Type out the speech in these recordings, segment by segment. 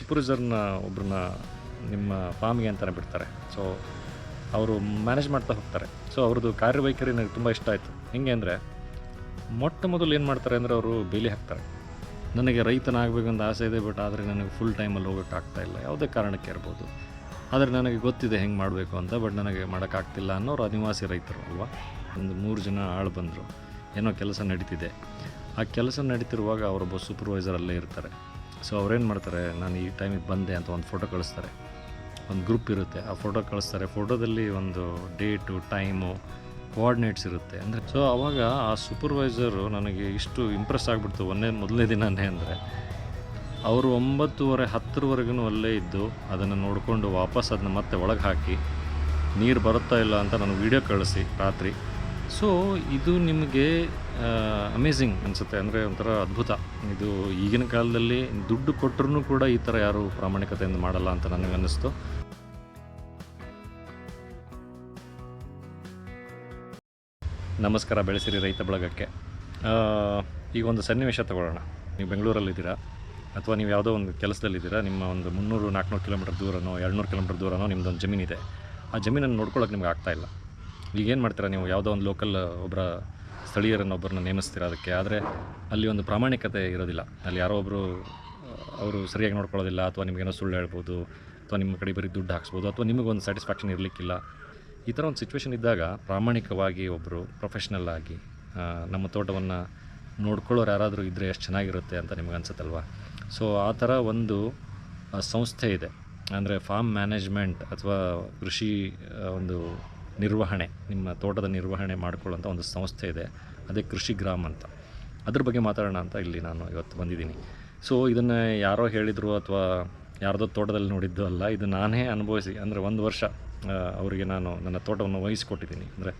ಸೂಪರ್ವೈಸರ್ನ ಒಬ್ಬರನ್ನ ನಿಮ್ಮ ಫಾರ್ಮ್ಗೆ ಅಂತಲೇ ಬಿಡ್ತಾರೆ. ಸೊ ಅವರು ಮ್ಯಾನೇಜ್ ಮಾಡ್ತಾ ಹೋಗ್ತಾರೆ. ಸೊ ಅವ್ರದ್ದು ಕಾರ್ಯವೈಖರಿ ನನಗೆ ತುಂಬ ಇಷ್ಟ ಆಯಿತು. ಹೆಂಗೆ ಅಂದರೆ, ಮೊಟ್ಟ ಮೊದಲು ಏನು ಮಾಡ್ತಾರೆ ಅಂದರೆ ಅವರು ಬೇಲಿ ಹಾಕ್ತಾರೆ. ನನಗೆ ರೈತನಾಗಬೇಕಂತ ಆಸೆ ಇದೆ ಬಟ್ ಆದರೆ ನನಗೆ ಫುಲ್ ಟೈಮಲ್ಲಿ ಹೋಗೋಕ್ಕಾಗ್ತಾ ಇಲ್ಲ. ಯಾವುದೇ ಕಾರಣಕ್ಕೆ ಇರ್ಬೋದು. ಆದರೆ ನನಗೆ ಗೊತ್ತಿದೆ ಹೆಂಗೆ ಮಾಡಬೇಕು ಅಂತ ಬಟ್ ನನಗೆ ಮಾಡೋಕ್ಕಾಗ್ತಿಲ್ಲ ಅನ್ನೋರು ಅನಿವಾಸಿ ರೈತರು ಅಲ್ವಾ? ಒಂದು ಮೂರು ಜನ ಆಳು ಬಂದರು. ಏನೋ ಕೆಲಸ ನಡೀತಿದೆ. ಆ ಕೆಲಸ ನಡೀತಿರುವಾಗ ಅವರೊಬ್ಬ ಸೂಪರ್ವೈಸರ್ ಅಲ್ಲೇ ಇರ್ತಾರೆ. ಸೊ ಅವ್ರೇನು ಮಾಡ್ತಾರೆ, ನಾನು ಈ ಟೈಮಿಗೆ ಬಂದೆ ಅಂತ ಒಂದು ಫೋಟೋ ಕಳಿಸ್ತಾರೆ. ಒಂದು ಗ್ರೂಪ್ ಇರುತ್ತೆ. ಆ ಫೋಟೋ ಕಳಿಸ್ತಾರೆ. ಫೋಟೋದಲ್ಲಿ ಒಂದು ಡೇಟು ಟೈಮು ಕೋಆರ್ಡಿನೇಟ್ಸ್ ಇರುತ್ತೆ. ಅಂದರೆ ಸೊ ಆವಾಗ ಆ ಸೂಪರ್ವೈಸರು ನನಗೆ ಇಷ್ಟು ಇಂಪ್ರೆಸ್ ಆಗಿಬಿಡ್ತು ಒಂದೇ ಮೊದಲನೇ ದಿನನೇ ಅಂದರೆ. ಅವರು ಒಂಬತ್ತುವರೆ ಹತ್ತರವರೆಗೂ ಅಲ್ಲೇ ಇದ್ದು ಅದನ್ನು ನೋಡಿಕೊಂಡು ವಾಪಸ್ ಅದನ್ನ ಮತ್ತೆ ಒಳಗೆ ಹಾಕಿ, ನೀರು ಬರುತ್ತಾ ಇಲ್ಲ ಅಂತ ನನಗೆ ವೀಡಿಯೋ ಕಳಿಸಿ ರಾತ್ರಿ. ಸೊ ಇದು ನಿಮಗೆ ಅಮೇಝಿಂಗ್ ಅನಿಸುತ್ತೆ. ಅಂದರೆ ಒಂಥರ ಅದ್ಭುತ. ಇದು ಈಗಿನ ಕಾಲದಲ್ಲಿ ದುಡ್ಡು ಕೊಟ್ಟರೂ ಕೂಡ ಈ ಥರ ಯಾರು ಪ್ರಾಮಾಣಿಕತೆಯಿಂದ ಮಾಡಲ್ಲ ಅಂತ ನನಗೆ ಅನ್ನಿಸ್ತು. ನಮಸ್ಕಾರ, ಬೆಳೆಸಿರಿ ರೈತ ಬಳಗಕ್ಕೆ. ಈಗ ಒಂದು ಸನ್ನಿವೇಶ ತಗೊಳ್ಳೋಣ. ನೀವು ಬೆಂಗಳೂರಲ್ಲಿದ್ದೀರಾ? ಅಥವಾ ನೀವು ಯಾವುದೋ ಒಂದು ಕೆಲಸದಲ್ಲಿದ್ದೀರಾ? ನಿಮ್ಮ ಒಂದು ಮುನ್ನೂರು ನಾಲ್ಕುನೂರು ಕಿಲೋಮೀಟರ್ ದೂರನೋ, ಎರಡುನೂರು ಕಿಲೋಮೀಟರ್ ದೂರನೋ ನಿಮ್ಮದೊಂದು ಜಮೀನಿದೆ. ಆ ಜಮೀನನ್ನು ನೋಡ್ಕೊಳ್ಳೋಕೆ ನಿಮ್ಗೆ ಆಗ್ತಾ ಇಲ್ಲ ಈಗ ಏನು ಮಾಡ್ತೀರಾ ನೀವು? ಯಾವುದೋ ಒಂದು ಲೋಕಲ್ ಒಬ್ಬರ ಸ್ಥಳೀಯರನ್ನು ಒಬ್ಬರನ್ನ ನೇಮಿಸ್ತೀರಾ ಅದಕ್ಕೆ? ಆದರೆ ಅಲ್ಲಿ ಒಂದು ಪ್ರಾಮಾಣಿಕತೆ ಇರೋದಿಲ್ಲ. ಅಲ್ಲಿ ಯಾರೋ ಒಬ್ಬರು ಅವರು ಸರಿಯಾಗಿ ನೋಡ್ಕೊಳ್ಳೋದಿಲ್ಲ, ಅಥವಾ ನಿಮಗೇನೋ ಸುಳ್ಳು ಹೇಳ್ಬೋದು, ಅಥವಾ ನಿಮ್ಮ ಕಡೆ ಬರೀ ದುಡ್ಡು ಹಾಕ್ಸ್ಬೋದು, ಅಥವಾ ನಿಮಗೊಂದು ಸ್ಯಾಟಿಸ್ಫ್ಯಾಕ್ಷನ್ ಇರಲಿಕ್ಕಿಲ್ಲ. ಈ ಥರ ಒಂದು ಸಿಚುವೇಶನ್ ಇದ್ದಾಗ ಪ್ರಾಮಾಣಿಕವಾಗಿ ಒಬ್ಬರು ಪ್ರೊಫೆಷ್ನಲ್ ಆಗಿ ನಮ್ಮ ತೋಟವನ್ನು ನೋಡ್ಕೊಳ್ಳೋರು ಯಾರಾದರೂ ಇದ್ದರೆ ಎಷ್ಟು ಚೆನ್ನಾಗಿರುತ್ತೆ ಅಂತ ನಿಮ್ಗೆ ಅನ್ಸುತ್ತಲ್ವಾ? ಸೊ ಆ ಥರ ಒಂದು ಸಂಸ್ಥೆ ಇದೆ. ಅಂದರೆ ಫಾರ್ಮ್ ಮ್ಯಾನೇಜ್ಮೆಂಟ್ ಅಥವಾ ಕೃಷಿ ಒಂದು ನಿರ್ವಹಣೆ, ನಿಮ್ಮ ತೋಟದ ನಿರ್ವಹಣೆ ಮಾಡಿಕೊಳ್ಳುವಂಥ ಒಂದು ಸಂಸ್ಥೆ ಇದೆ. ಅದೇ ಕೃಷಿ ಗ್ರಾಮ್ ಅಂತ. ಅದ್ರ ಬಗ್ಗೆ ಮಾತಾಡೋಣ ಅಂತ ಇಲ್ಲಿ ನಾನು ಇವತ್ತು ಬಂದಿದ್ದೀನಿ. ಸೊ ಇದನ್ನು ಯಾರೋ ಹೇಳಿದರು ಅಥವಾ ಯಾರದೋ ತೋಟದಲ್ಲಿ ನೋಡಿದ್ದು ಅಲ್ಲ, ಇದು ನಾನೇ ಅನುಭವಿಸಿ, ಅಂದರೆ ಒಂದು ವರ್ಷ ಅವರಿಗೆ ನಾನು ನನ್ನ ತೋಟವನ್ನು ವಹಿಸಿಕೊಟ್ಟಿದ್ದೀನಿ. ಅಂದರೆ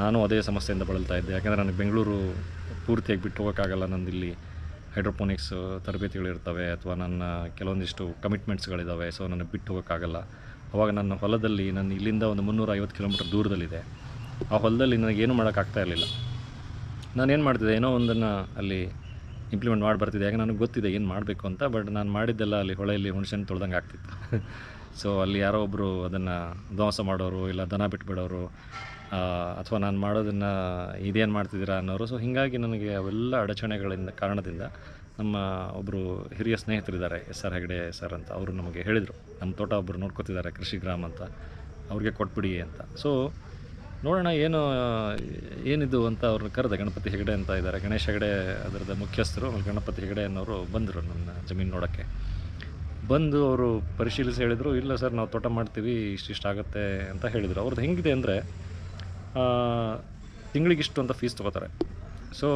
ನಾನು ಅದೇ ಸಮಸ್ಯೆಯಿಂದ ಬಳಲ್ತಾ ಇದ್ದೆ. ಯಾಕೆಂದರೆ ನನಗೆ ಬೆಂಗಳೂರು ಪೂರ್ತಿಯಾಗಿ ಬಿಟ್ಟು ಹೋಗೋಕ್ಕಾಗಲ್ಲ. ಇಲ್ಲಿ ಹೈಡ್ರೋಪೋನಿಕ್ಸ್ ತರಬೇತಿಗಳಿರ್ತವೆ, ಅಥವಾ ನನ್ನ ಕೆಲವೊಂದಿಷ್ಟು ಕಮಿಟ್ಮೆಂಟ್ಸ್ಗಳಿದ್ದಾವೆ ಸೊ ನನಗೆ ಬಿಟ್ಟು ಹೋಗೋಕ್ಕಾಗಲ್ಲ. ಅವಾಗ ನನ್ನ ಹೊಲದಲ್ಲಿ ನನ್ನ ಇಲ್ಲಿಂದ ಒಂದು ಮುನ್ನೂರ ಐವತ್ತು ಕಿಲೋಮೀಟರ್ ದೂರದಲ್ಲಿದೆ. ಆ ಹೊಲದಲ್ಲಿ ನನಗೇನು ಮಾಡೋಕ್ಕಾಗ್ತಾ ಇರಲಿಲ್ಲ. ನಾನೇನು ಮಾಡ್ತಿದ್ದೆ? ಏನೋ ಒಂದನ್ನು ಅಲ್ಲಿ ಇಂಪ್ಲಿಮೆಂಟ್ ಮಾಡಿ ಬರ್ತಿದ್ದೆ. ಯಾಕೆ ನನಗೆ ಗೊತ್ತಿದೆ ಏನು ಮಾಡಬೇಕು ಅಂತ ಬಟ್ ನಾನು ಮಾಡಿದ್ದೆಲ್ಲ ಅಲ್ಲಿ ಹೊಳೆಯಲ್ಲಿ ಹುಣಸೆಹಣ್ಣು ತೊಳ್ದಂಗೆ ಆಗ್ತಿತ್ತು. ಸೊ ಅಲ್ಲಿ ಯಾರೋ ಒಬ್ಬರು ಅದನ್ನು ಧ್ವಂಸ ಮಾಡೋರು, ಇಲ್ಲ ದನ ಬಿಟ್ಬಿಡೋರು ಅಥವಾ ನಾನು ಮಾಡೋದನ್ನು ಇದೇನು ಮಾಡ್ತಿದ್ದೀರಾ ಅನ್ನೋರು. ಸೊ ಹೀಗಾಗಿ ನನಗೆ ಅವೆಲ್ಲ ಅಡಚಣೆಗಳಿಂದ ಕಾರಣದಿಂದ ನಮ್ಮ ಒಬ್ಬರು ಹಿರಿಯ ಸ್ನೇಹಿತರಿದ್ದಾರೆ ಎಸ್ ಆರ್ ಹೆಗಡೆ ಸರ್ ಅಂತ. ಅವರು ನಮಗೆ ಹೇಳಿದರು, ನಮ್ಮ ತೋಟ ಒಬ್ಬರು ನೋಡ್ಕೊತಿದ್ದಾರೆ, ಕೃಷಿ ಗ್ರಾಮ್ ಅಂತ. ಅವ್ರಿಗೆ ಕೊಟ್ಬಿಡಿ ಅಂತ. ಸೊ ನೋಡೋಣ ಏನು, ಏನಿದು ಅಂತ ಅವ್ರನ್ನ ಕರೆದ. ಗಣಪತಿ ಹೆಗಡೆ ಅಂತ ಇದ್ದಾರೆ. ಗಣೇಶ ಹೆಗಡೆ ಅದರದ ಮುಖ್ಯಸ್ಥರು, ಆಮೇಲೆ ಗಣಪತಿ ಹೆಗಡೆ ಅನ್ನೋರು ಬಂದರು ನನ್ನ ಜಮೀನು ನೋಡೋಕ್ಕೆ. ಬಂದು ಅವರು ಪರಿಶೀಲಿಸಿ ಹೇಳಿದರು, ಇಲ್ಲ ಸರ್ ನಾವು ತೋಟ ಮಾಡ್ತೀವಿ ಇಷ್ಟಿಷ್ಟು ಆಗುತ್ತೆ ಅಂತ ಹೇಳಿದರು. ಅವ್ರದ್ದು ಹೆಂಗಿದೆ ಅಂದರೆ ತಿಂಗಳಿಗಿಷ್ಟು ಅಂತ ಫೀಸ್ ತೊಗೋತಾರೆ. ಸೊ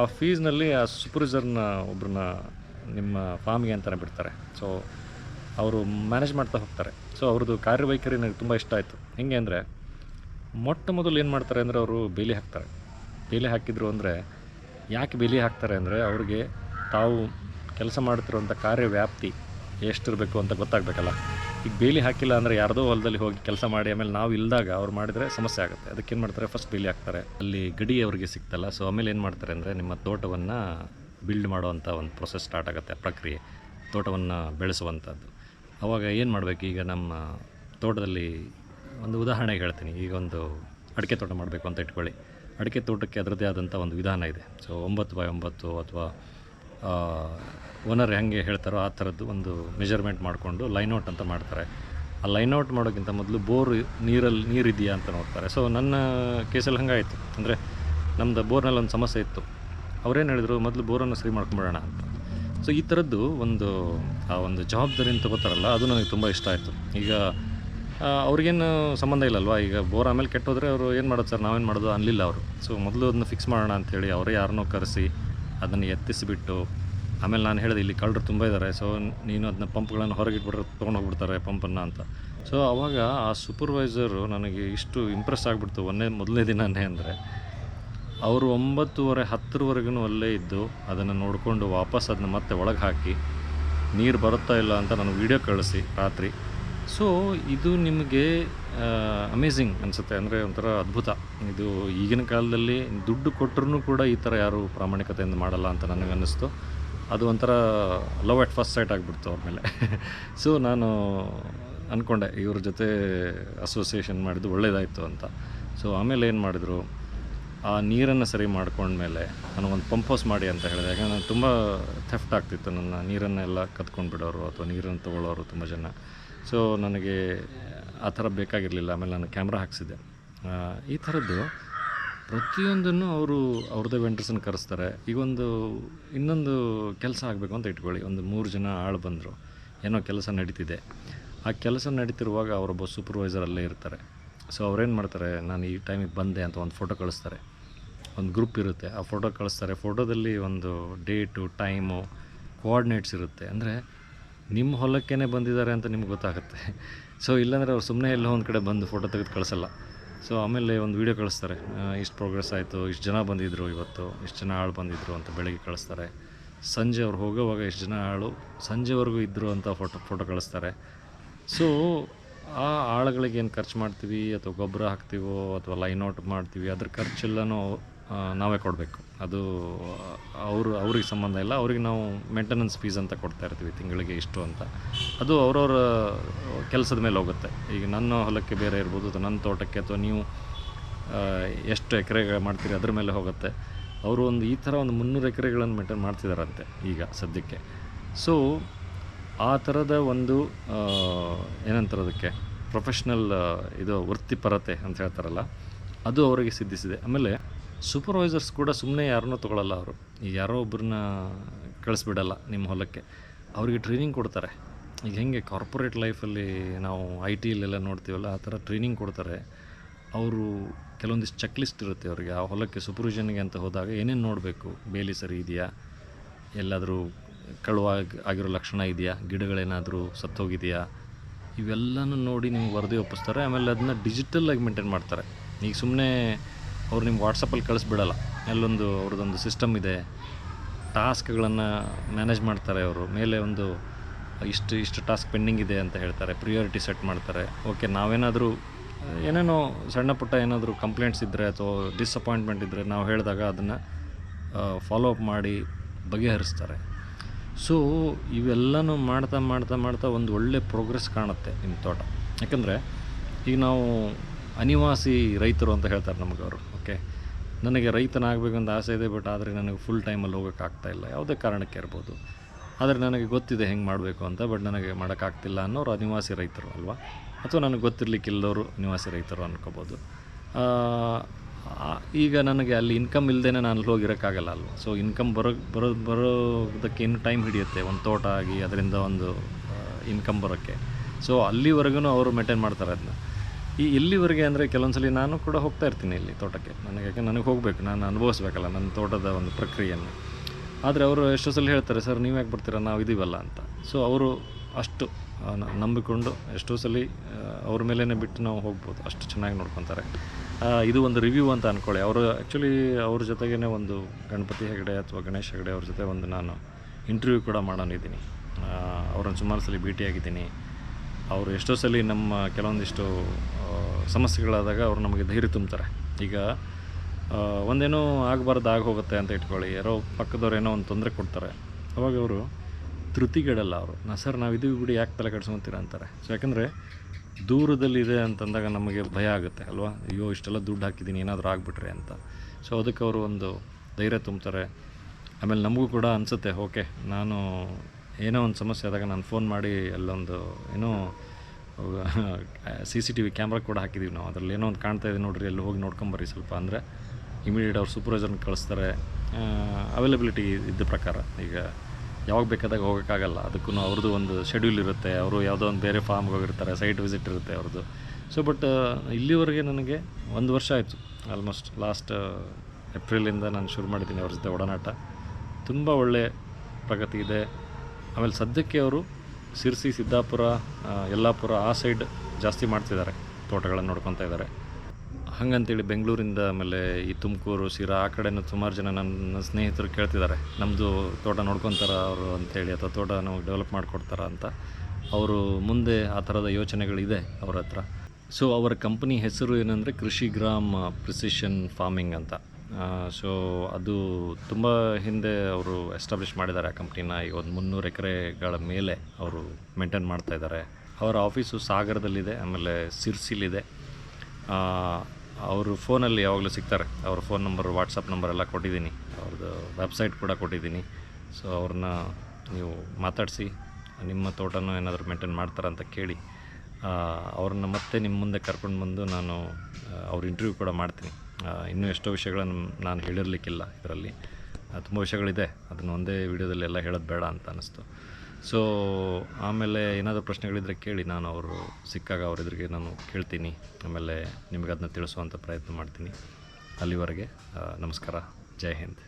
ಆ ಫೀಸ್ನಲ್ಲಿ ಆ ಸೂಪರ್ವೈಸರ್ನ ಒಬ್ಬರನ್ನ ನಿಮ್ಮ ಫಾರ್ಮ್ಗೆ ಅಂತಾನೆ ಬಿಡ್ತಾರೆ. ಸೊ ಅವರು ಮ್ಯಾನೇಜ್ ಮಾಡ್ತಾ ಹೋಗ್ತಾರೆ. ಸೊ ಅವ್ರದ್ದು ಕಾರ್ಯವೈಖರಿ ನನಗೆ ತುಂಬ ಇಷ್ಟ ಆಯಿತು. ಹೆಂಗೆ ಅಂದರೆ, ಮೊಟ್ಟ ಮೊದಲು ಏನು ಮಾಡ್ತಾರೆ ಅಂದರೆ ಅವರು ಬೇಲಿ ಹಾಕ್ತಾರೆ. ಬೇಲಿ ಹಾಕಿದ್ರು ಅಂದರೆ, ಯಾಕೆ ಬೇಲಿ ಹಾಕ್ತಾರೆ ಅಂದರೆ, ಅವ್ರಿಗೆ ತಾವು ಕೆಲಸ ಮಾಡ್ತಿರುವಂಥ ಕಾರ್ಯವ್ಯಾಪ್ತಿ ಎಷ್ಟಿರಬೇಕು ಅಂತ ಗೊತ್ತಾಗಬೇಕಲ್ಲ. ಈಗ ಬೇಲಿ ಹಾಕಿಲ್ಲ ಅಂದರೆ ಯಾರ್ದೋ ಹೊಲದಲ್ಲಿ ಹೋಗಿ ಕೆಲಸ ಮಾಡಿ, ಆಮೇಲೆ ನಾವು ಇಲ್ದಾಗ ಅವ್ರು ಮಾಡಿದರೆ ಸಮಸ್ಯೆ ಆಗುತ್ತೆ. ಅದಕ್ಕೆ ಏನು ಮಾಡ್ತಾರೆ? ಫಸ್ಟ್ ಬೇಲಿ ಹಾಕ್ತಾರೆ. ಅಲ್ಲಿ ಗಡಿ ಅವರಿಗೆ ಸಿಗ್ತಲ್ಲ ಸೊ ಆಮೇಲೆ ಏನು ಮಾಡ್ತಾರೆ ಅಂದರೆ ನಿಮ್ಮ ತೋಟವನ್ನು ಬಿಲ್ಡ್ ಮಾಡುವಂಥ ಒಂದು ಪ್ರೊಸೆಸ್ ಸ್ಟಾರ್ಟ್ ಆಗುತ್ತೆ, ಪ್ರಕ್ರಿಯೆ, ತೋಟವನ್ನು ಬೆಳೆಸುವಂಥದ್ದು ಆವಾಗ ಏನು ಮಾಡಬೇಕು? ಈಗ ನಮ್ಮ ತೋಟದಲ್ಲಿ ಒಂದು ಉದಾಹರಣೆ ಹೇಳ್ತೀನಿ. ಈಗ ಒಂದು ಅಡಿಕೆ ತೋಟ ಮಾಡಬೇಕು ಅಂತ ಇಟ್ಕೊಳ್ಳಿ. ಅಡಿಕೆ ತೋಟಕ್ಕೆ ಅದರದ್ದೇ ಆದಂಥ ಒಂದು ವಿಧಾನ ಇದೆ. ಸೊ ಒಂಬತ್ತು ಬೈ ಒಂಬತ್ತು ಅಥವಾ ಓನರ್ ಹೆಂಗೆ ಹೇಳ್ತಾರೋ ಆ ಥರದ್ದು ಒಂದು ಮೆಜರ್ಮೆಂಟ್ ಮಾಡಿಕೊಂಡು ಲೈನ್ಔಟ್ ಅಂತ ಮಾಡ್ತಾರೆ. ಆ ಲೈನ್ಔಟ್ ಮಾಡೋಕ್ಕಿಂತ ಮೊದಲು ಬೋರ್ ನೀರಲ್ಲಿ ನೀರಿದೆಯಾ ಅಂತ ನೋಡ್ತಾರೆ. ಸೊ ನನ್ನ ಕೇಸಲ್ಲಿ ಹಂಗಾಯಿತು. ಅಂದರೆ ನಮ್ಮದು ಬೋರ್ನಲ್ಲಿ ಒಂದು ಸಮಸ್ಯೆ ಇತ್ತು. ಅವರೇನು ಹೇಳಿದರು, ಮೊದಲು ಬೋರನ್ನು ಸರಿ ಮಾಡ್ಕೊಂಬಿಡೋಣ ಅಂತ. ಸೊ ಈ ಥರದ್ದು ಒಂದು, ಆ ಒಂದು ಜವಾಬ್ದಾರಿಯನ್ನು ತಗೋತಾರಲ್ಲ, ಅದು ನನಗೆ ತುಂಬ ಇಷ್ಟ ಆಯಿತು. ಈಗ ಅವ್ರಿಗೇನು ಸಂಬಂಧ ಇಲ್ಲಲ್ವಾ? ಈಗ ಬೋರ್ ಆಮೇಲೆ ಕೆಟ್ಟೋದ್ರೆ ಅವರು ಏನು ಮಾಡೋದು ಸರ್? ನಾವೇನು ಮಾಡೋದು? ಅನ್ನಲಿಲ್ಲ ಅವರು. ಸೊ ಮೊದಲು ಅದನ್ನ ಫಿಕ್ಸ್ ಮಾಡೋಣ ಅಂಥೇಳಿ ಅವರೇ ಯಾರನ್ನೋ ಕರೆಸಿ ಅದನ್ನು ಎತ್ತಿಸಿಬಿಟ್ಟು, ಆಮೇಲೆ ನಾನು ಹೇಳಿದೆ, ಇಲ್ಲಿ ಕಳ್ಳರು ತುಂಬ ಇದ್ದಾರೆ ಸೊ ನೀನು ಅದನ್ನ ಪಂಪ್ಗಳನ್ನು ಹೊರಗಿಟ್ಬಿಟ್ರೆ ತೊಗೊಂಡು ಹೋಗ್ಬಿಡ್ತಾರೆ ಪಂಪನ್ನು ಅಂತ. ಸೊ ಅವಾಗ ಆ ಸೂಪರ್ವೈಸರು ನನಗೆ ಇಷ್ಟು ಇಂಪ್ರೆಸ್ ಆಗಿಬಿಡ್ತು ಒಂದೇ ಮೊದಲನೇ ದಿನನೇ ಅಂದರೆ, ಅವರು ಒಂಬತ್ತುವರೆ ಹತ್ತರವರೆಗೂ ಅಲ್ಲೇ ಇದ್ದು ಅದನ್ನು ನೋಡಿಕೊಂಡು ವಾಪಸ್ ಅದನ್ನ ಮತ್ತೆ ಒಳಗೆ ಹಾಕಿ, ನೀರು ಬರುತ್ತಾ ಇಲ್ಲ ಅಂತ ನಾನು ವೀಡಿಯೋ ಕಳಿಸಿ ರಾತ್ರಿ. ಸೊ ಇದು ನಿಮಗೆ ಅಮೇಝಿಂಗ್ ಅನಿಸುತ್ತೆ. ಅಂದರೆ ಒಂಥರ ಅದ್ಭುತ. ಇದು ಈಗಿನ ಕಾಲದಲ್ಲಿ ದುಡ್ಡು ಕೊಟ್ಟರೂ ಕೂಡ ಈ ಥರ ಯಾರು ಪ್ರಾಮಾಣಿಕತೆಯಿಂದ ಮಾಡಲ್ಲ ಅಂತ ನನಗೆ ಅನ್ನಿಸ್ತು. ಅದು ಒಂಥರ ಲವ್ ಎಟ್ ಫಸ್ಟ್ ಸೈಟ್ ಆಗಿಬಿಡ್ತು ಅವ್ರ ಮೇಲೆ. ಸೊ ನಾನು ಅಂದ್ಕೊಂಡೆ ಇವ್ರ ಜೊತೆ ಅಸೋಸಿಯೇಷನ್ ಮಾಡಿದ್ದು ಒಳ್ಳೇದಾಯಿತು ಅಂತ. ಸೊ ಆಮೇಲೆ ಏನು ಮಾಡಿದ್ರು, ಆ ನೀರನ್ನು ಸರಿ ಮಾಡ್ಕೊಂಡ್ಮೇಲೆ ನನಗೊಂದು ಪಂಪ್ ಹೌಸ್ ಮಾಡಿ ಅಂತ ಹೇಳಿದೆ. ಯಾಕಂದ್ರೆ ನಾನು ತುಂಬ ಥೆಫ್ಟ್ ಆಗ್ತಿತ್ತು ನನ್ನ ನೀರನ್ನೆಲ್ಲ ಕತ್ಕೊಂಡು ಬಿಡೋರು ಅಥವಾ ನೀರನ್ನು ತೊಗೊಳ್ಳೋರು ತುಂಬ ಜನ. ಸೊ ನನಗೆ, ಆ ಥರ ಬೇಕಾಗಿರಲಿಲ್ಲ. ಆಮೇಲೆ ನಾನು ಕ್ಯಾಮ್ರಾ ಹಾಕ್ಸಿದ್ದೆ. ಈ ಥರದ್ದು ಪ್ರತಿಯೊಂದನ್ನು ಅವರು ಅವ್ರದ್ದೇ ವೆಂಡರ್ಸನ್ನು ಕರೆಸ್ತಾರೆ. ಈಗ ಒಂದು ಇನ್ನೊಂದು ಕೆಲಸ ಆಗಬೇಕು ಅಂತ ಇಟ್ಕೊಳ್ಳಿ. ಒಂದು ಮೂರು ಜನ ಆಳು ಬಂದರು. ಏನೋ ಕೆಲಸ ನಡೀತಿದೆ. ಆ ಕೆಲಸ ನಡೀತಿರುವಾಗ ಅವರೊಬ್ಬ ಸೂಪರ್ವೈಸರ್ ಅಲ್ಲೇ ಇರ್ತಾರೆ. ಸೊ ಅವ್ರೇನು ಮಾಡ್ತಾರೆ, ನಾನು ಈ ಟೈಮಿಗೆ ಬಂದೆ ಅಂತ ಒಂದು ಫೋಟೋ ಕಳಿಸ್ತಾರೆ. ಒಂದು ಗ್ರೂಪ್ ಇರುತ್ತೆ. ಆ ಫೋಟೋ ಕಳಿಸ್ತಾರೆ. ಫೋಟೋದಲ್ಲಿ ಒಂದು ಡೇಟು ಟೈಮು ಕೋಆರ್ಡಿನೇಟ್ಸ್ ಇರುತ್ತೆ. ಅಂದರೆ ನಿಮ್ಮ ಹೊಲಕ್ಕೇ ಬಂದಿದ್ದಾರೆ ಅಂತ ನಿಮ್ಗೆ ಗೊತ್ತಾಗುತ್ತೆ. ಸೊ ಇಲ್ಲಾಂದರೆ ಅವ್ರು ಸುಮ್ಮನೆ ಎಲ್ಲೋ ಒಂದು ಕಡೆ ಬಂದು ಫೋಟೋ ತೆಗೆದು ಕಳಿಸಲ್ಲ. ಸೊ ಆಮೇಲೆ ಒಂದು ವೀಡಿಯೋ ಕಳಿಸ್ತಾರೆ. ಇಷ್ಟು ಪ್ರೋಗ್ರೆಸ್ ಆಯಿತು, ಇಷ್ಟು ಜನ ಬಂದಿದ್ದರು ಇವತ್ತು, ಇಷ್ಟು ಜನ ಆಳು ಬಂದಿದ್ದರು ಅಂತ ಬೆಳಗ್ಗೆ ಕಳಿಸ್ತಾರೆ. ಸಂಜೆ ಅವ್ರು ಹೋಗೋವಾಗ ಇಷ್ಟು ಜನ ಆಳು ಸಂಜೆವರೆಗೂ ಇದ್ದರು ಅಂತ ಫೋಟೋ ಫೋಟೋ ಕಳಿಸ್ತಾರೆ. ಸೊ ಆ ಆಳುಗಳಿಗೆ ಏನು ಖರ್ಚು ಮಾಡ್ತೀವಿ, ಅಥವಾ ಗೊಬ್ಬರ ಹಾಕ್ತೀವೋ, ಅಥವಾ ಲೈನ್ ಔಟ್ ಮಾಡ್ತೀವಿ, ಅದ್ರ ಖರ್ಚೆಲ್ಲನೂ ನಾವೇ ಕೊಡಬೇಕು. ಅದು, ಅವರು, ಅವ್ರಿಗೆ ಸಂಬಂಧ ಇಲ್ಲ. ಅವ್ರಿಗೆ ನಾವು ಮೇಂಟೆನೆನ್ಸ್ ಫೀಸ್ ಅಂತ ಕೊಡ್ತಾ ಇರ್ತೀವಿ, ತಿಂಗಳಿಗೆ ಇಷ್ಟು ಅಂತ. ಅದು ಅವ್ರವ್ರ, ಕೆಲಸದ ಮೇಲೆ ಹೋಗುತ್ತೆ. ಈಗ ನನ್ನ ಹೊಲಕ್ಕೆ ಬೇರೆ ಇರ್ಬೋದು, ಅಥವಾ ನನ್ನ ತೋಟಕ್ಕೆ, ಅಥವಾ ನೀವು ಎಷ್ಟು ಎಕರೆ ಮಾಡ್ತೀರಿ, ಅದ್ರ ಮೇಲೆ ಹೋಗುತ್ತೆ. ಅವರು ಒಂದು ಈ ಥರ ಒಂದು ಮುನ್ನೂರು ಎಕರೆಗಳನ್ನು ಮೇಂಟೈನ್ ಮಾಡ್ತಿದ್ದಾರಂತೆ ಈಗ ಸದ್ಯಕ್ಕೆ. ಸೊ ಆ ಥರದ ಒಂದು ಏನಂತಾರೆ ಅದಕ್ಕೆ ಪ್ರೊಫೆಷ್ನಲ್ ಇದು ವೃತ್ತಿಪರತೆ ಅಂತ ಹೇಳ್ತಾರಲ್ಲ, ಅದು ಅವರಿಗೆ ಸಿದ್ಧಿಸಿದೆ. ಆಮೇಲೆ ಸೂಪರ್ವೈಸರ್ಸ್ ಕೂಡ ಸುಮ್ಮನೆ ಯಾರನ್ನೂ ತೊಗೊಳಲ್ಲ ಅವರು. ಈಗ ಯಾರೋ ಒಬ್ಬರನ್ನ ಕಳಿಸ್ಬಿಡಲ್ಲ ನಿಮ್ಮ ಹೊಲಕ್ಕೆ. ಅವರಿಗೆ ಟ್ರೈನಿಂಗ್ ಕೊಡ್ತಾರೆ. ಈಗ ಹೆಂಗೆ ಕಾರ್ಪೊರೇಟ್ ಲೈಫಲ್ಲಿ ನಾವು ಐ ಟಿಲೆಲ್ಲ ನೋಡ್ತೀವಲ್ಲ, ಆ ಥರ ಟ್ರೈನಿಂಗ್ ಕೊಡ್ತಾರೆ. ಅವರು ಕೆಲವೊಂದಿಷ್ಟು ಚೆಕ್ ಲಿಸ್ಟ್ ಇರುತ್ತೆ ಅವರಿಗೆ. ಆ ಹೊಲಕ್ಕೆ ಸೂಪರ್ವಿಷನ್ಗೆ ಅಂತ ಹೋದಾಗ ಏನೇನು ನೋಡಬೇಕು? ಬೇಲಿ ಸರಿ ಇದೆಯಾ? ಎಲ್ಲಾದರೂ ಕಳುವಾಗಿ ಆಗಿರೋ ಲಕ್ಷಣ ಇದೆಯಾ? ಗಿಡಗಳೇನಾದರೂ ಸತ್ತೋಗಿದೆಯಾ? ಇವೆಲ್ಲನೂ ನೋಡಿ ನಿಮ್ಗೆ ವರದಿ ಒಪ್ಪಿಸ್ತಾರೆ. ಆಮೇಲೆ ಅದನ್ನ ಡಿಜಿಟಲಾಗಿ ಮೇಂಟೈನ್ ಮಾಡ್ತಾರೆ. ಈಗ ಸುಮ್ಮನೆ ಅವ್ರು ನಿಮ್ಗೆ ವಾಟ್ಸಪ್ಪಲ್ಲಿ ಕಳಿಸ್ಬಿಡಲ್ಲ. ಅಲ್ಲೊಂದು ಅವ್ರದ್ದೊಂದು ಸಿಸ್ಟಮ್ ಇದೆ. ಟಾಸ್ಕ್ಗಳನ್ನು ಮ್ಯಾನೇಜ್ ಮಾಡ್ತಾರೆ ಅವರು. ಮೇಲೆ ಒಂದು ಇಷ್ಟು ಇಷ್ಟು ಟಾಸ್ಕ್ ಪೆಂಡಿಂಗ್ ಇದೆ ಅಂತ ಹೇಳ್ತಾರೆ. ಪ್ರಿಯಾರಿಟಿ ಸೆಟ್ ಮಾಡ್ತಾರೆ. ಓಕೆ ನಾವೇನಾದರೂ, ಏನೇನೋ ಸಣ್ಣ ಪುಟ್ಟ ಏನಾದರೂ ಕಂಪ್ಲೇಂಟ್ಸ್ ಇದ್ದರೆ ಅಥವಾ ಡಿಸಪಾಯಿಂಟ್ಮೆಂಟ್ ಇದ್ದರೆ ನಾವು ಹೇಳಿದಾಗ ಅದನ್ನು ಫಾಲೋ ಅಪ್ ಮಾಡಿ ಬಗೆಹರಿಸ್ತಾರೆ. ಸೊ ಇವೆಲ್ಲನೂ ಮಾಡ್ತಾ ಮಾಡ್ತಾ ಮಾಡ್ತಾ ಒಂದು ಒಳ್ಳೆ ಪ್ರೋಗ್ರೆಸ್ ಕಾಣುತ್ತೆ ನಿಮ್ಮ ತೋಟ. ಯಾಕಂದರೆ ಈಗ ನಾವು ಅನಿವಾಸಿ ರೈತರು ಅಂತ ಹೇಳ್ತಾರೆ ನಮಗೆ ಅವರು ಓಕೆ ನನಗೆ ರೈತನಾಗಬೇಕಂತ ಆಸೆ ಇದೆ ಬಟ್ ಆದರೆ ನನಗೆ ಫುಲ್ ಟೈಮಲ್ಲಿ ಹೋಗೋಕ್ಕಾಗ್ತಾ ಇಲ್ಲ. ಯಾವುದೇ ಕಾರಣಕ್ಕೆ ಇರ್ಬೋದು. ಆದರೆ ನನಗೆ ಗೊತ್ತಿದೆ ಹೆಂಗೆ ಮಾಡಬೇಕು ಅಂತ ಬಟ್ ನನಗೆ ಮಾಡೋಕ್ಕಾಗ್ತಿಲ್ಲ ಅನ್ನೋರು ಅನಿವಾಸಿ ರೈತರು ಅಲ್ವಾ? ಅಥವಾ ನನಗೆ ಗೊತ್ತಿರಲಿಕ್ಕಿಲ್ಲದವರು ನಿವಾಸಿ ರೈತರು ಅನ್ಕೋಬೋದು. ಈಗ ನನಗೆ ಅಲ್ಲಿ ಇನ್ಕಮ್ ಇಲ್ಲದೇ ನಾನು ಅಲ್ಲಿ ಹೋಗಿರೋಕ್ಕಾಗಲ್ಲ ಅಲ್ವ? ಸೊ ಇನ್ಕಮ್ ಬರೋ ಬರೋ, ಬರೋದಕ್ಕೆ ಇನ್ನು ಟೈಮ್ ಹಿಡಿಯುತ್ತೆ, ಒಂದು ತೋಟ ಆಗಿ, ಅದರಿಂದ ಒಂದು ಇನ್ಕಮ್ ಬರೋಕ್ಕೆ. ಸೊ ಅಲ್ಲಿವರೆಗೂ ಅವರು ಮೇಂಟೈನ್ ಮಾಡ್ತಾರೆ ಅದನ್ನ ಈ ಇಲ್ಲಿವರೆಗೆ ಅಂದರೆ ಕೆಲವೊಂದ್ಸಲಿ ನಾನು ಕೂಡ ಹೋಗ್ತಾ ಇರ್ತೀನಿ ಇಲ್ಲಿ ತೋಟಕ್ಕೆ. ನನಗೆ ಯಾಕೆ ನನಗೆ ಹೋಗಬೇಕು, ನಾನು ಅನುಭವಿಸ್ಬೇಕಲ್ಲ ನನ್ನ ತೋಟದ ಒಂದು ಪ್ರಕ್ರಿಯೆಯನ್ನು. ಆದರೆ ಅವರು ಎಷ್ಟೋ ಸಲ ಹೇಳ್ತಾರೆ, ಸರ್, ನೀವು ಯಾಕೆ ಬರ್ತೀರಾ? ನಾವು ಇದೀವಲ್ಲ ಅಂತ. ಸೊ ಅವರು ಅಷ್ಟು ನಂಬಿಕೊಂಡು ಎಷ್ಟೋ ಸಲ ಅವ್ರ ಮೇಲೇ ಬಿಟ್ಟು ನಾವು ಹೋಗ್ಬೋದು. ಅಷ್ಟು ಚೆನ್ನಾಗಿ ನೋಡ್ಕೊತಾರೆ. ಇದು ಒಂದು ರಿವ್ಯೂ ಅಂತ ಅಂದ್ಕೊಳ್ಳಿ ಅವರು ಆ್ಯಕ್ಚುಲಿ ಅವ್ರ ಜೊತೆಗೇ ಒಂದು ಗಣಪತಿ ಹೆಗಡೆ ಅಥವಾ ಗಣೇಶ್ ಹೆಗಡೆ ಅವ್ರ ಜೊತೆ ಒಂದು ನಾನು ಇಂಟರ್ವ್ಯೂ ಕೂಡ ಮಾಡೋನಿದ್ದೀನಿ ಅವ್ರನ್ನ ಸುಮಾರು ಸಲ ಭೇಟಿಯಾಗಿದ್ದೀನಿ. ಅವರು ಎಷ್ಟೋ ಸಲ ನಮ್ಮ ಕೆಲವೊಂದಿಷ್ಟು ಸಮಸ್ಯೆಗಳಾದಾಗ ಅವರು ನಮಗೆ ಧೈರ್ಯ ತುಂಬ್ತಾರೆ. ಈಗ ಒಂದೇನೋ ಆಗಬಾರ್ದು ಆಗಿ ಹೋಗುತ್ತೆ ಅಂತ ಇಟ್ಕೊಳ್ಳಿ, ಯಾರೋ ಪಕ್ಕದವ್ರು ಏನೋ ಒಂದು ತೊಂದರೆ ಕೊಡ್ತಾರೆ. ಅವಾಗ ಅವರು ಧೃತಿಗೆಡಲ್ಲ ಅವರು. ನಾ ಸರ್, ನಾವು ಇದೀವಿ ಬಿಡಿ, ಯಾಕೆ ತಲೆ ಕೆಡ್ಸ್ಕೊತೀರ? ಅಂತಾರೆ. ಸೊ ಯಾಕಂದರೆ ದೂರದಲ್ಲಿದೆ ಅಂತಂದಾಗ ನಮಗೆ ಭಯ ಆಗುತ್ತೆ, ಅಲ್ವಾ? ಅಯ್ಯೋ, ಇಷ್ಟೆಲ್ಲ ದುಡ್ಡು ಹಾಕಿದ್ದೀನಿ, ಏನಾದರೂ ಆಗಿಬಿಟ್ರೆ ಅಂತ. ಸೊ ಅದಕ್ಕೆ ಅವರು ಒಂದು ಧೈರ್ಯ ತುಂಬ್ತಾರೆ. ಆಮೇಲೆ ನಮಗೂ ಕೂಡ ಅನಿಸುತ್ತೆ, ಓಕೆ, ನಾನು ಏನೋ ಒಂದು ಸಮಸ್ಯೆ ಆದಾಗ ನಾನು ಫೋನ್ ಮಾಡಿ ಅಲ್ಲೊಂದು ಏನೋ C C T V camera ಕೂಡ ಹಾಕಿದ್ದೀವಿ ನಾವು. ಅದರಲ್ಲಿ ಏನೋ ಒಂದು ಕಾಣ್ತಾ ಇದೆ ನೋಡ್ರಿ, ಅಲ್ಲಿ ಹೋಗಿ ನೋಡ್ಕೊಂಬರ್ರಿ ಸ್ವಲ್ಪ ಅಂದರೆ ಇಮಿಡಿಯೇಟ್ ಅವ್ರು ಸೂಪರ್ವೈಸರ್ನ ಕಳಿಸ್ತಾರೆ. ಅವೈಲಬಿಲಿಟಿ ಇದ್ದ ಪ್ರಕಾರ. ಈಗ ಯಾವಾಗ ಬೇಕಾದಾಗ ಹೋಗೋಕ್ಕಾಗಲ್ಲ. ಅದಕ್ಕೂ ಅವ್ರದ್ದು ಒಂದು ಶೆಡ್ಯೂಲ್ ಇರುತ್ತೆ. ಅವರು ಯಾವುದೋ ಒಂದು ಬೇರೆ ಫಾರ್ಮ್ಗೆ ಹೋಗಿರ್ತಾರೆ ಸೈಟ್ ವಿಸಿಟ್ ಇರುತ್ತೆ ಅವ್ರದ್ದು ಸೊ ಬಟ್ ಇಲ್ಲಿವರೆಗೆ ನನಗೆ ಒಂದು ವರ್ಷ ಆಯಿತು. ಆಲ್ಮೋಸ್ಟ್ ಲಾಸ್ಟ್ ಏಪ್ರಿಲಿಂದ ನಾನು ಶುರು ಮಾಡಿದ್ದೀನಿ ಅವ್ರ ಜೊತೆ ಒಡನಾಟ. ತುಂಬ ಒಳ್ಳೆ ಪ್ರಗತಿ ಇದೆ. ಆಮೇಲೆ ಸದ್ಯಕ್ಕೆ ಅವರು ಸಿರ್ಸಿ ಸಿದ್ದಾಪುರ ಯಲ್ಲಾಪುರ ಆ ಸೈಡ್ ಜಾಸ್ತಿ ಮಾಡ್ತಿದ್ದಾರೆ ತೋಟಗಳನ್ನು ನೋಡ್ಕೊತಾ ಇದ್ದಾರೆ. ಹಂಗಂತೇಳಿ ಬೆಂಗಳೂರಿಂದ ಆಮೇಲೆ ಈ ತುಮಕೂರು, ಶಿರಾ ಆ ಕಡೆನೂ ಸುಮಾರು ಜನ ನನ್ನ ಸ್ನೇಹಿತರು ಕೇಳ್ತಿದ್ದಾರೆ. ನಮ್ಮದು ತೋಟ ನೋಡ್ಕೊತಾರ ಅವರು ಅಂಥೇಳಿ ಅಥವಾ ತೋಟ ನಾವು ಡೆವಲಪ್ ಮಾಡಿಕೊಡ್ತಾರ ಅಂತ. ಅವರು ಮುಂದೆ ಆ ಥರದ ಯೋಚನೆಗಳಿದೆ ಅವ್ರ ಹತ್ರ. ಸೊ ಅವರ ಕಂಪನಿ ಹೆಸರು ಏನಂದರೆ ಕೃಷಿ ಗ್ರಾಮ್ ಪ್ರಿಸಿಷನ್ ಫಾರ್ಮಿಂಗ್ ಅಂತ. ಸೊ ಅದು ತುಂಬ ಹಿಂದೆ ಅವರು ಎಸ್ಟಾಬ್ಲಿಷ್ ಮಾಡಿದ್ದಾರೆ ಆ ಕಂಪ್ನಿನ ಈಗ ಒಂದು ಮುನ್ನೂರು ಎಕರೆಗಳ ಮೇಲೆ ಅವರು ಮೇಂಟೈನ್ ಮಾಡ್ತಾ ಇದ್ದಾರೆ. ಅವರ ಆಫೀಸು ಸಾಗರದಲ್ಲಿದೆ, ಆಮೇಲೆ ಸಿರ್ಸಿಲಿದೆ. ಅವರು ಫೋನಲ್ಲಿ ಯಾವಾಗಲೂ ಸಿಗ್ತಾರೆ. ಅವ್ರ ಫೋನ್ ನಂಬರ್ ವಾಟ್ಸಪ್ ನಂಬರ್ ಎಲ್ಲ ಕೊಟ್ಟಿದ್ದೀನಿ. ಅವ್ರದ್ದು ವೆಬ್ಸೈಟ್ ಕೂಡ ಕೊಟ್ಟಿದ್ದೀನಿ. ಸೊ ಅವ್ರನ್ನ ನೀವು ಮಾತಾಡಿಸಿ, ನಿಮ್ಮ ತೋಟನೂ ಏನಾದರೂ ಮೇಂಟೈನ್ ಮಾಡ್ತಾರಾ ಅಂತ ಕೇಳಿ ಅವ್ರನ್ನ ಮತ್ತೆ ನಿಮ್ಮ ಮುಂದೆ ಕರ್ಕೊಂಡು ಬಂದು ನಾನು ಅವ್ರ ಇಂಟರ್ವ್ಯೂ ಕೂಡ ಮಾಡ್ತೀನಿ. ಇನ್ನೂ ಎಷ್ಟೋ ವಿಷಯಗಳನ್ನು ನಾನು ಹೇಳಿರಲಿಕ್ಕಿಲ್ಲ ಇದರಲ್ಲಿ. ತುಂಬ ವಿಷಯಗಳಿದೆ. ಅದನ್ನು ಒಂದೇ ವಿಡಿಯೋದಲ್ಲಿ ಎಲ್ಲ ಹೇಳೋದು ಬೇಡ ಅಂತ ಅನ್ನಿಸ್ತು. ಸೊ ಆಮೇಲೆ ಏನಾದರೂ ಪ್ರಶ್ನೆಗಳಿದ್ದರೆ ಕೇಳಿ ನಾನು ಅವರು ಸಿಕ್ಕಾಗ ಅವ್ರ ಎದುರಿಗೆ ನಾನು ಕೇಳ್ತೀನಿ. ಆಮೇಲೆ ನಿಮಗೆ ಅದನ್ನ ತಿಳಿಸುವಂಥ ಪ್ರಯತ್ನ ಮಾಡ್ತೀನಿ. ಅಲ್ಲಿವರೆಗೆ ನಮಸ್ಕಾರ. ಜೈ ಹಿಂದ್.